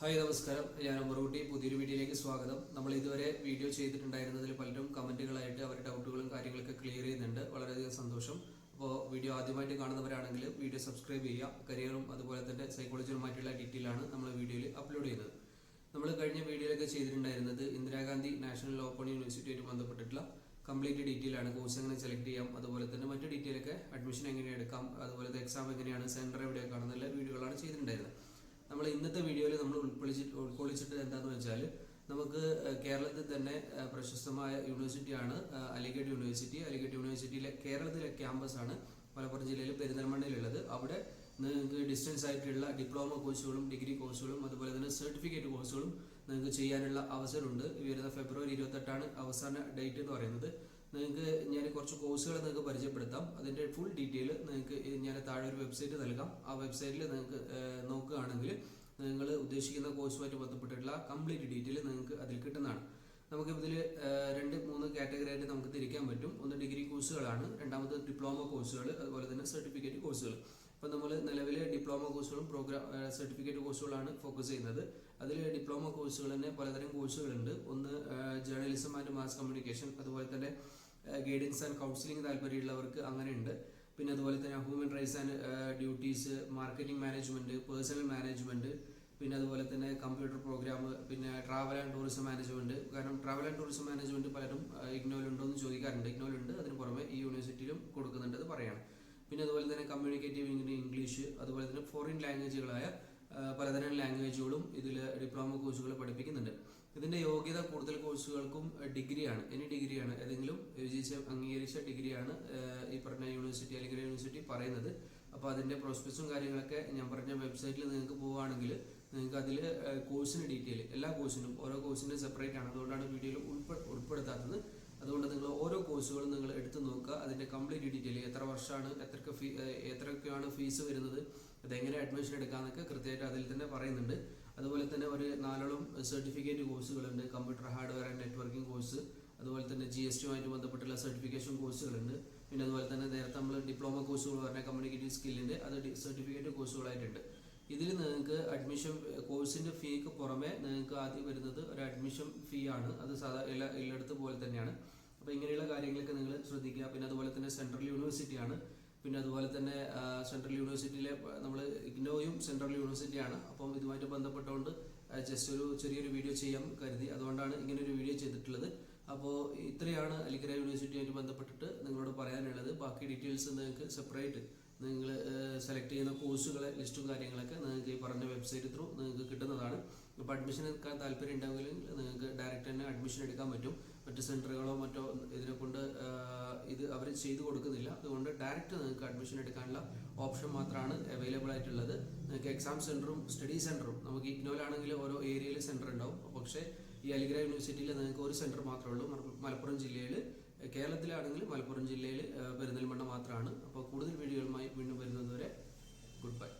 Hi നമസ്കാരം. ഞാൻ ഉമറൂട്ടി പുതിയൊരു വീഡിയോയിലേക്ക് സ്വാഗതം. നമ്മൾ ഇതുവരെ വീഡിയോ ചെയ്തിട്ടുണ്ടായിരുന്നതിൽ പലരും കമന്റുകളായിട്ട് അവരുടെ ഡൗട്ടുകളും കാര്യങ്ങളൊക്കെ ക്ലിയർ ചെയ്യുന്നുണ്ട്. വളരെയധികം സന്തോഷം. അപ്പോൾ വീഡിയോ ആദ്യമായിട്ട് കാണുന്നവരാണെങ്കിൽ വീഡിയോ സബ്സ്ക്രൈബ് ചെയ്യുക. കരിയറും അതുപോലെ തന്നെ സൈക്കോളജിയുമായിട്ടുള്ള ഡീറ്റെയിലാണ് നമ്മൾ വീഡിയോയിൽ അപ്ലോഡ് ചെയ്യുന്നത്. നമ്മൾ കഴിഞ്ഞ വീഡിയോയിലൊക്കെ ചെയ്തിട്ടുണ്ടായിരുന്നത് ഇന്ദിരാഗാന്ധി നാഷണൽ ഓപ്പൺ യൂണിവേഴ്സിറ്റിയായിട്ട് ബന്ധപ്പെട്ടിട്ടുള്ള കംപ്ലീറ്റ് ഡീറ്റെയിൽ ആണ് കോഴ്സ് എങ്ങനെ സെലക്ട് ചെയ്യാം അതുപോലെ തന്നെ മറ്റു ഡീറ്റെയിൽ ഒക്കെ അഡ്മിഷൻ എങ്ങനെ എടുക്കാം അതുപോലെ എക്സാം എങ്ങനെയാണ് സെന്റർ എവിടെയൊക്കെ ആണെന്നുള്ള വീഡിയോകളാണ് ചെയ്തിട്ടുണ്ടായിരുന്നത്. നമ്മൾ ഇന്നത്തെ വീഡിയോയിൽ നമ്മൾ ഉൾക്കൊള്ളിച്ചിട്ട് ഉൾക്കൊള്ളിച്ചിട്ട് എന്താണെന്ന് വെച്ചാൽ നമുക്ക് കേരളത്തിൽ തന്നെ പ്രശസ്തമായ യൂണിവേഴ്സിറ്റിയാണ് അലിഗഡ് യൂണിവേഴ്സിറ്റി. അലിഗഡ് യൂണിവേഴ്സിറ്റിയിലെ കേരളത്തിലെ ക്യാമ്പസ് ആണ് മലപ്പുറം ജില്ലയിൽ പെരിന്തൽമണ്ണയിലുള്ളത്. അവിടെ നിങ്ങൾക്ക് ഡിസ്റ്റൻസ് ആയിട്ടുള്ള ഡിപ്ലോമ കോഴ്സുകളും ഡിഗ്രി കോഴ്സുകളും അതുപോലെ തന്നെ സർട്ടിഫിക്കറ്റ് കോഴ്സുകളും നിങ്ങൾക്ക് ചെയ്യാനുള്ള അവസരമുണ്ട്. വരുന്ന ഫെബ്രുവരി ഇരുപത്തെട്ടാണ് അവസാന ഡേറ്റ് എന്ന് പറയുന്നത്. നിങ്ങൾക്ക് ഞാൻ കുറച്ച് കോഴ്സുകൾ നിങ്ങൾക്ക് പരിചയപ്പെടുത്താം. അതിന്റെ ഫുൾ ഡീറ്റെയിൽ നിങ്ങൾക്ക് ഞാൻ താഴെ ഒരു വെബ്സൈറ്റ് നൽകാം. ആ വെബ്സൈറ്റിൽ നിങ്ങൾക്ക് നോക്കുകയാണെങ്കിൽ നിങ്ങൾ ഉദ്ദേശിക്കുന്ന കോഴ്സുമായിട്ട് ബന്ധപ്പെട്ടിട്ടുള്ള കംപ്ലീറ്റ് ഡീറ്റെയിൽ നിങ്ങൾക്ക് അതിൽ കിട്ടുന്നതാണ്. നമുക്ക് ഇതിൽ രണ്ട് മൂന്ന് കാറ്റഗറി ആയിട്ട് നമുക്ക് തിരിക്കാൻ പറ്റും. ഒന്ന് ഡിഗ്രി കോഴ്സുകളാണ് രണ്ടാമത് ഡിപ്ലോമ കോഴ്സുകൾ അതുപോലെ തന്നെ സർട്ടിഫിക്കറ്റ് കോഴ്സുകൾ ഇപ്പം നമ്മൾ നിലവിലെ ഡിപ്ലോമ കോഴ്സുകളും പ്രോഗ്രാം സർട്ടിഫിക്കറ്റ് കോഴ്സുകളാണ് ഫോക്കസ് ചെയ്യുന്നത്. അതിൽ ഡിപ്ലോമ കോഴ്സുകൾ തന്നെ പലതരം കോഴ്സുകളുണ്ട്. ഒന്ന് ജേർണലിസം ആൻഡ് മാസ് കമ്മ്യൂണിക്കേഷൻ അതുപോലെ തന്നെ ഗൈഡൻസ് ആൻഡ് കൗൺസിലിംഗ് താല്പര്യമുള്ളവർക്ക് അങ്ങനെയുണ്ട്. പിന്നെ അതുപോലെ തന്നെ human rights and duties marketing management personnel management പിന്നെ അതുപോലെ തന്നെ കമ്പ്യൂട്ടർ പ്രോഗ്രാം പിന്നെ ട്രാവൽ ആൻഡ് ടൂറിസം മാനേജ്മെന്റ് കാരണം ട്രാവൽ ആൻഡ് ടൂറിസം മാനേജ്മെന്റ് പലരും ഇഗ്നോയിലുണ്ടോ എന്ന് ചോദിക്കാറുണ്ട്. ഇഗ്നോയിലുണ്ട് അതിന് പുറമെ ഈ യൂണിവേഴ്സിറ്റിയിലും കൊടുക്കുന്നുണ്ട്. അത് പറയണം. പിന്നെ അതുപോലെ തന്നെ കമ്മ്യൂണിക്കേറ്റീവ് ഇംഗ്ലീഷ് അതുപോലെ തന്നെ ഫോറിൻ ലാംഗ്വേജുകളായ പലതരം ലാംഗ്വേജുകളും ഇതിൽ ഡിപ്ലോമ കോഴ്സുകൾ പഠിപ്പിക്കുന്നുണ്ട്. ഇതിന്റെ യോഗ്യത കൂടുതൽ കോഴ്സുകൾക്കും ഡിഗ്രിയാണ് എനി ഡിഗ്രിയാണ് ഏതെങ്കിലും വിജയിച്ച അംഗീകരിച്ച ഡിഗ്രിയാണ് ഈ പറഞ്ഞ യൂണിവേഴ്സിറ്റി അല്ലെങ്കിൽ യൂണിവേഴ്സിറ്റി പറയുന്നത്. അപ്പോൾ അതിന്റെ പ്രോസ്പെക്സും കാര്യങ്ങളൊക്കെ ഞാൻ പറഞ്ഞ വെബ്സൈറ്റിൽ നിങ്ങൾക്ക് പോവുകയാണെങ്കിൽ നിങ്ങൾക്ക് അതിൽ കോഴ്സിന് ഡീറ്റെയിൽ എല്ലാ കോഴ്സിനും ഓരോ കോഴ്സിനും സെപ്പറേറ്റ് ആണ്. അതുകൊണ്ടാണ് വീഡിയോയിൽ ഉൾപ്പെ ഉൾപ്പെടുത്താത്തത്. അതുകൊണ്ട് നിങ്ങൾ ഓരോ കോഴ്സുകളും നിങ്ങൾ എടുത്തു നോക്കുക. അതിന്റെ കംപ്ലീറ്റ് ഡീറ്റെയിൽ എത്ര വർഷമാണ് എത്രക്ക് ഫീ എത്രയൊക്കെയാണ് ഫീസ് വരുന്നത് അതെങ്ങനെ അഡ്മിഷൻ എടുക്കാമെന്നൊക്കെ കൃത്യമായിട്ട് അതിൽ തന്നെ പറയുന്നുണ്ട്. അതുപോലെ തന്നെ ഒരു നാലോളം സർട്ടിഫിക്കറ്റ് കോഴ്സുകളുണ്ട് computer hardware and networking course അതുപോലെ തന്നെ ജി എസ് ടിയുമായിട്ട് ബന്ധപ്പെട്ടുള്ള സർട്ടിഫിക്കേഷൻ കോഴ്സുകളുണ്ട് പിന്നെ അതുപോലെ തന്നെ നേരത്തെ നമ്മൾ ഡിപ്ലോമ കോഴ്സുകൾ പറഞ്ഞ കമ്മ്യൂണിക്കേറ്റീവ് സ്കില്ലിന്റെ അത് സർട്ടിഫിക്കറ്റ് കോഴ്സുകളായിട്ടുണ്ട് ഇതിൽ നിങ്ങൾക്ക് അഡ്മിഷൻ കോഴ്സിന്റെ ഫീക്ക് പുറമെ നിങ്ങൾക്ക് ആദ്യം വരുന്നത് ഒരു അഡ്മിഷൻ ഫീ ആണ്. അത് സാധാ എല്ലാ എല്ലായിടത്തും പോലെ തന്നെയാണ്. അപ്പോൾ ഇങ്ങനെയുള്ള കാര്യങ്ങളൊക്കെ നിങ്ങൾ ശ്രദ്ധിക്കുക. പിന്നെ അതുപോലെ തന്നെ സെൻട്രൽ യൂണിവേഴ്സിറ്റിയാണ് പിന്നെ അതുപോലെ തന്നെ സെൻട്രൽ യൂണിവേഴ്സിറ്റിയിലെ നമ്മൾ ഇഗ്നോയും സെൻട്രൽ യൂണിവേഴ്സിറ്റിയാണ് അപ്പം ഇതുമായിട്ട് ബന്ധപ്പെട്ടുകൊണ്ട് ജസ്റ്റ് ഒരു ചെറിയൊരു വീഡിയോ ചെയ്യാൻ കരുതി. അതുകൊണ്ടാണ് ഇങ്ങനെ ഒരു വീഡിയോ ചെയ്തിട്ടുള്ളത്. അപ്പോൾ ഇത്രയാണ് അലിഗര യൂണിവേഴ്സിറ്റിയായിട്ട് ബന്ധപ്പെട്ടിട്ട് നിങ്ങളോട് പറയാനുള്ളത്. ബാക്കി ഡീറ്റെയിൽസ് നിങ്ങൾക്ക് സെപ്പറേറ്റ് നിങ്ങൾ സെലക്ട് ചെയ്യുന്ന കോഴ്സുകളെ ലിസ്റ്റും കാര്യങ്ങളൊക്കെ നിങ്ങൾക്ക് ഈ പറഞ്ഞ വെബ്സൈറ്റ് ത്രൂ നിങ്ങൾക്ക് കിട്ടുന്നതാണ്. അപ്പോൾ അഡ്മിഷൻ എടുക്കാൻ താല്പര്യം ഉണ്ടെങ്കിൽ നിങ്ങൾക്ക് ഡയറക്റ്റ് തന്നെ അഡ്മിഷൻ എടുക്കാൻ പറ്റും. മറ്റ് സെന്ററുകളോ മറ്റോ ഇതിനെ കൊണ്ട് ഇത് അവർ ചെയ്തു കൊടുക്കുന്നില്ല. അതുകൊണ്ട് ഡയറക്റ്റ് നിങ്ങൾക്ക് അഡ്മിഷൻ എടുക്കാനുള്ള ഓപ്ഷൻ മാത്രമാണ് അവൈലബിൾ ആയിട്ടുള്ളത്. നിങ്ങൾക്ക് എക്സാം സെന്ററും സ്റ്റഡി സെന്ററും നമുക്ക് ഇഗ്നോയിലാണെങ്കിൽ ഓരോ ഏരിയയിൽ സെന്റർ ഉണ്ടാവും. പക്ഷേ ഈ അലിഗ്ര യൂണിവേഴ്സിറ്റിയിൽ നിങ്ങൾക്ക് ഒരു സെന്റർ മാത്രമേ ഉള്ളൂ. മലപ്പുറം- മലപ്പുറം ജില്ലയിൽ കേരളത്തിലാണെങ്കിൽ മലപ്പുറം ജില്ലയിൽ പെരിന്തൽമണ്ണ മാത്രമാണ് അപ്പോൾ കൂടുതൽ വീഡിയോകളുമായി വീണ്ടും വരുന്നതുവരെ ഗുഡ് ബൈ.